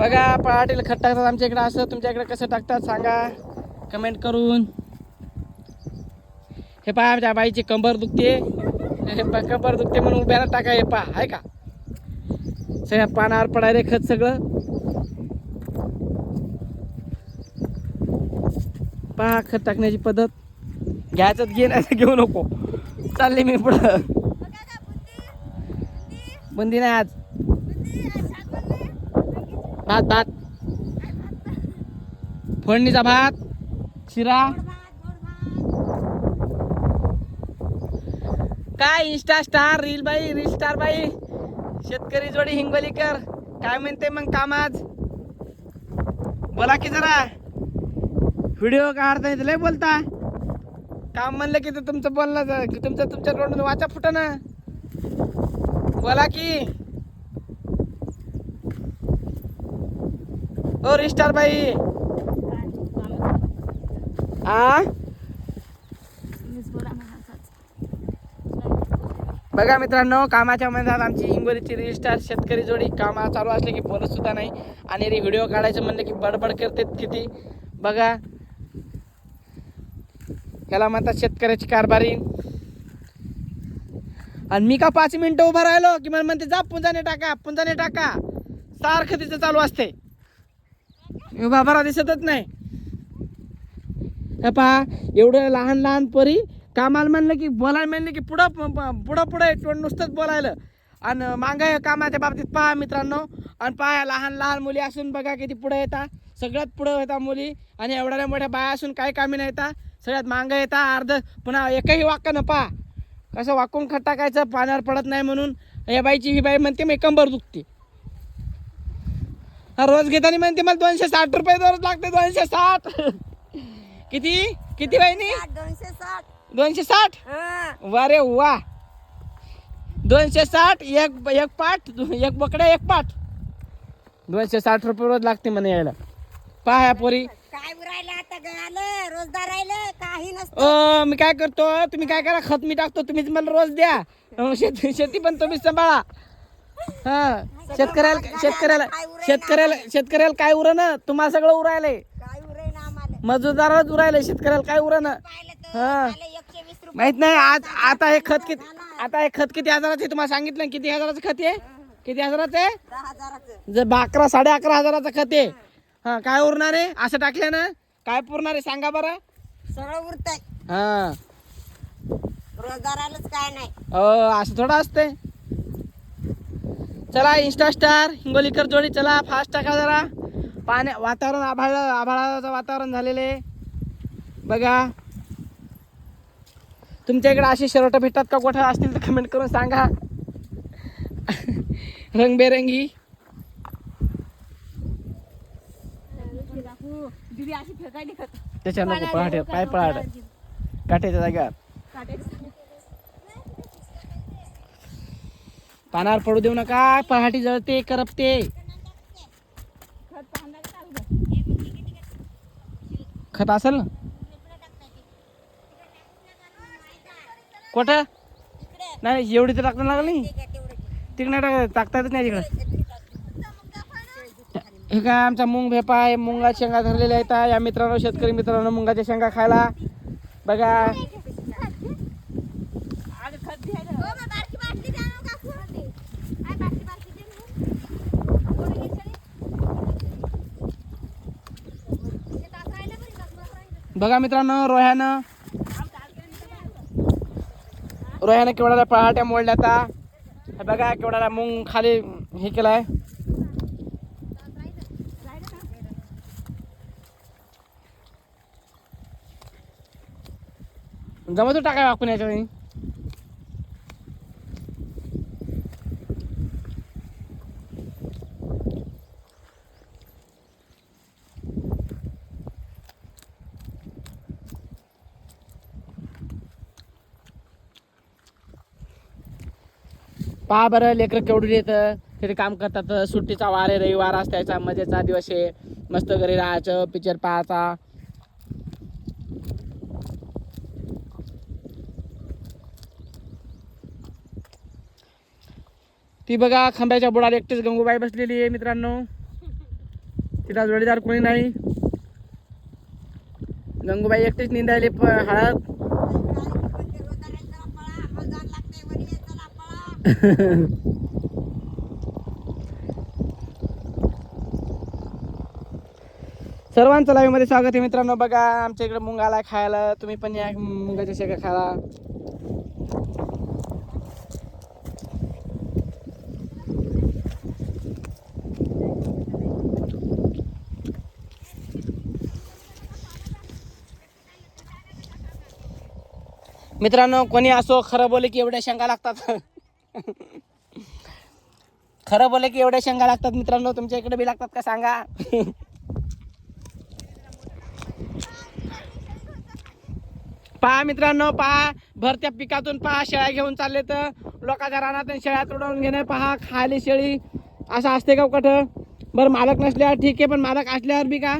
बघा पहाटेला खत टाकतात आमच्या इकडे. असं तुमच्या इकडे कसं टाकतात सांगा. कमेंट करून. हे पहा आमच्या बाईची कंबर दुखते. हे कंबर दुखते म्हणून उभ्याला टाका हे पहा आहे का? सगळ्या पानावर पडायला खत सगळं. पहा खत टाकण्याची पद्धत. घ्यायचं घे नाही घेऊ नको. चालले मी पुढं. बंदी नाही आज. भात भात. फोडणीचा भात शिरा. काय इंस्टा स्टार रील बाई रील स्टार बाई? शेतकरी जोडी हिंगोलीकर. काय म्हणते मग काम आज? बोला की जरा. व्हिडिओ काढता येते लय बोलता. काम म्हणलं की तुमचं बोलणं तुमचं तुमच्या तोंडून वाचा फुट ना बोला की. ओ रिस्टार बाई आ? बघा मित्रांनो कामाच्या मनात आमची हिंगोलीची रिस्टार शेतकरी जोडी कामा चालू असले की बोलत सुद्धा नाही. आणि रे व्हिडिओ काढायचं म्हणलं की बडबड करतात किती. बघा. याला म्हणतात शेतकऱ्याची कारभारी. आणि मी का पाच मिनिटं उभा राहिलो की मला म्हणते जा पुंजाने टाका पुंजाने टाका. सारखं तिचं चालू असते मी बरा दिसतच नाही. पहा एवढं लहान लहान परी कामाला म्हणलं की बोलायला म्हणलं की पुढं पुढं पुढं तोंड नुसतंच बोलायला. आणि मागाय कामाच्या बाबतीत पहा मित्रांनो आणि पहा लहान लहान मुली असून बघा किती पुढं येतात सगळ्यात पुढं येतात मुली आणि एवढ्या मोठ्या बाया असून काही कामी नाही येतात सगळ्यात मागं येतात अर्ध पुन्हा एकही वाक्य न पहा. कसं वाकून खटाकायचं पाण्यावर पडत नाही म्हणून. या बाईची ही बाई म्हणते मी कंबर दुखते. रोज घेताना म्हणते मला दोनशे साठ रुपये दररोज लागते दोनशे साठ. किती? किती बाईनी दोनशे साठ. दोनशे साठ? हं. वारे वा. दोनशे साठ एक एक पाठ एक बकड्या एक पाठ दोनशे साठ रुपये रोज लागते म्हणे यायला. पहा पोरी. काय उरायला आता गळालं रोजदार राहिलं काही नसतं. ओ मी काय करतो तुम्ही काय करा खत मी टाकतो तुम्हीच मला रोज द्या. शेती शेती पण तुम्हीच सांभाळा. हा शेतकऱ्याला शेतकऱ्याला शेतकऱ्याला शेतकऱ्याला काय उरण तुम्हाला सगळं उरायलंय. मजुरदारच उरायलंय शेतकऱ्याला काय उरण हा. माहीत नाही आज आता हे खत किती आता हे खत किती हजाराचं आहे तुम्हाला सांगितलं? ना किती हजाराचं खत आहे? किती हजाराचं आहे? जर अकरा साडे अकरा हजाराचं खत आहे. हा काय उरणार आहे? असं टाकल्यानं काय पुरणार आहे? सांगा बरं. सगळं उरतंय. हा. रोजदारालाच काय नाही. असं थोडं असते चला इन्स्टा स्टार हिंगोलीकर जोडी चला फास्ट टाका जरा. पाण्या वातावरण आभाळ आभाळाचं वातावरण झालेलं आहे. बघा. तुमच्या इकडे असे शर्ट भेटतात का? कुठं असतील तर कमेंट करून सांगा. रंगबेरंगी. त्याच्या नको पहाटे पाय पहाट. काठ्याच्या जाग्यावर पानावर पडू देऊ नका. पहाटी जळते करपते. खत असेल ना? कुठं? नाही एवढी तर टाकता लागली. तिकडे टाक टाकता येतच नाही तिकडं. हे काय आमचा मुंग भेपा आहे मुंगा शेंगा धरलेल्या आहेत. या मित्रांनो शेतकरी मित्रांनो मुंगाच्या शेंगा खायला. बघा. बघा मित्रांनो रोह्यानं. रोह्यानं केवढ्याला पहाट्या मोडल्या आता. हे बघा केवढ्याला मुंग खाली हे केलाय. जमतो टाकाय वाकून याच्या पहा बरं लेकरं केवढी येतं तिथे काम करतात. सुट्टीचा वार आहे रविवार असतायचा मजेचा दिवस आहे. मस्त घरी राहायचं पिक्चर पाहायचा. ती बघा खांब्याच्या बुडाला एकटीच गंगूबाई बसलेली आहे मित्रांनो. तिथं जोडीदार कोणी नाही. गंगूबाई एकटीच निंदायली प हळद. सर्वांचं live मध्ये स्वागत आहे मित्रांनो. बघा आमच्या इकडे मुंग आला खायला. तुम्ही पण या मुंगाच्या शेगा खायला. मित्रांनो कोणी असो खरं बोले की एवढ्या शेंगा लागतात. खरं बोले की एवढ्या शेंगा लागतात मित्रांनो तुमच्या इकडे बी लागतात का सांगा? पहा मित्रांनो पहा भरत्या पिकातून पहा शेळ्या घेऊन चालले तर लोकांच्या रानातून शेळ्या तोडवून घेणे पहा खाली शेळी. असं असते का कठ? बरं मालक नसल्यावर ठीक आहे पण मालक असल्यावर बी का?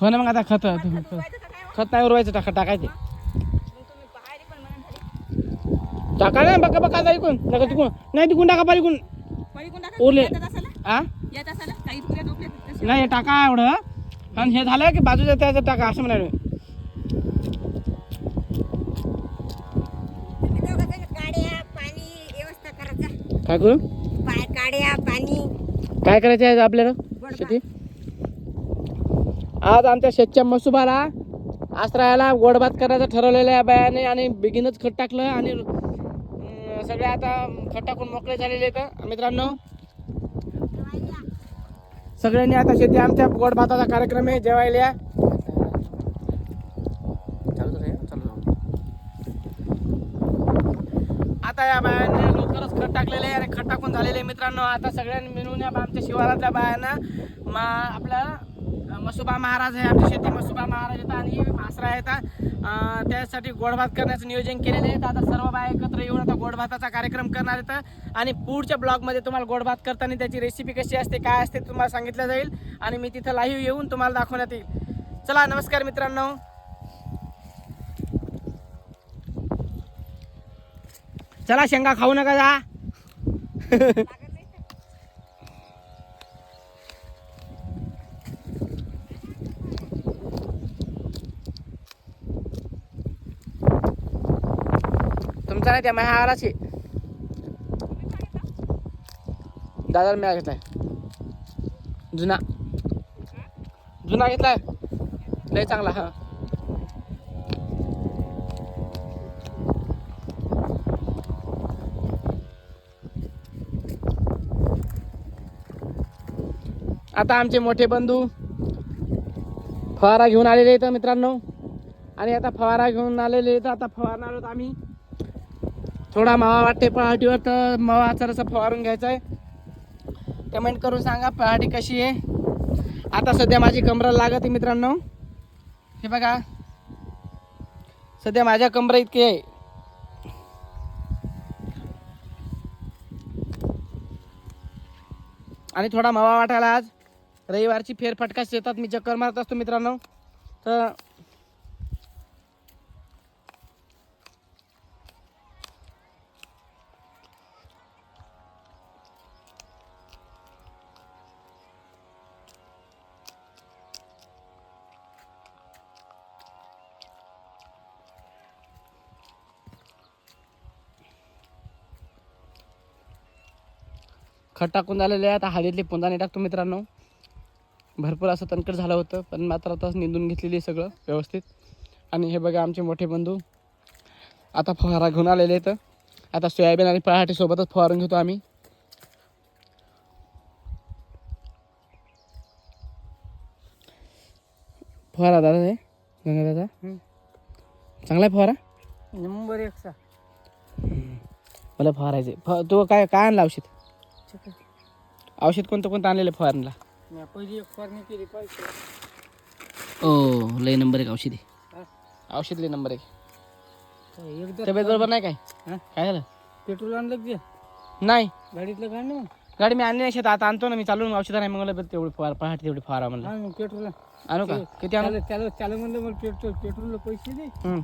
हो ना मग आता खत खत नाही उरवायचं टाका टाकायचे. टाका ना बघा बघा आता ऐकून नका तिकून नाही तिकून टाका पाहिजे उरले. आ? नाही टाका एवढं. आणि हे झालं की बाजूच्या त्याचं टाका असं म्हणाले. काय करू? काड्या पाणी. काय करायचं आहे आपल्याला? शेती? आज आमच्या शेतच्या मसुबाला आश्रयाला गोडभात करायचं ठरवलेलं आहे बायाने आणि बिगिनच खत टाकलं आणि सगळे आता खत टाकून मोकळे झालेले आहेत. मित्रांनो. सगळ्यांनी आता शेती आमच्या गोड भाताचा कार्यक्रम आहे जेवायला आता या बायांनी लवकरच खत टाकलेले आहे आणि खत टाकून झालेले आहे मित्रांनो. आता सगळ्यांनी मिळून या आमच्या शिवारातल्या बायांना. मा आपल्या मसुबा महाराज आहे आमच्या शेती. मसुबा महाराज येतात आणि आसरा येतात. त्यासाठी गोडभात करण्याचं नियोजन केलेले आहे. आता सर्व बाया एकत्र येऊन आता गोडभाताचा कार्यक्रम करणार येतं आणि पुढच्या ब्लॉगमध्ये तुम्हाला गोडभात करताना त्याची रेसिपी कशी असते काय असते तुम्हाला सांगितलं जाईल. आणि मी तिथं लाईव्ह येऊन तुम्हाला दाखवण्यात येईल. चला नमस्कार मित्रांनो. चला शेंगा खाऊ नका जा. तुमचा नाही त्या महाराज आहे दादा मी घेतलाय. जुना. जुना घेतलाय. लय चांगला हा. आता आमचे मोठे बंधू फवारा घेऊन आलेले आहेत मित्रांनो. आणि आता फवारा घेऊन आलेले आहेत आता फवारणार आहोत आम्ही. थोडा मावा वाटते पहाटीवर तर मावा जरासा फवारून घ्यायचा आहे कमेंट करून सांगा पहाटी कशी आहे. आता सध्या माझी कमरा लागत आहे मित्रांनो. हे बघा. सध्या माझ्या कमरा इतकी आहे. आणि थोडा मावा वाटायला आज. रविवारची फेरफटका शेतात मी चक्कर मारत असतो मित्रांनो. तर खत टाकून झालेले आहे आता हळदीतले पुंदाने टाकतो मित्रांनो. भरपूर असं तणकट झालं होतं पण मात्र आता निंदून घेतलेली आहे सगळं व्यवस्थित. आणि हे बघा आमचे मोठे बंधू. आता फवारा घेऊन आलेले आहेत. आता सोयाबीन आणि पराठे सोबतच फवारून घेतो आम्ही. फवारा दादा आहे गंगा दादा. चांगला आहे फवारा? नंबर एकचा मला फवारायचे फ तू काय काय आणलं औषध? औषध कोणतं कोणतं आणलेलं फवारणीला? पहिली एक फवारणी केली पाहिजे. ओ लय नंबर एक औषधी औषध लय नंबर एक. एकदा तब्येत बरोबर नाही काय? हा? काय झालं? पेट्रोल आणलं की नाही. गाडीतलं काढ ना गाडी मी आणली नाही शेतात आता आणतो ना मी चालून औषध नाही मग मला तेवढी फवार पहाटे तेवढी फवारा म्हणलं. हा मग पेट्रोल आणू का? किती आणू? त्याला त्याला त्याला म्हणलं मला पेट्रोल पेट्रोलला पैसे दे. हम्म.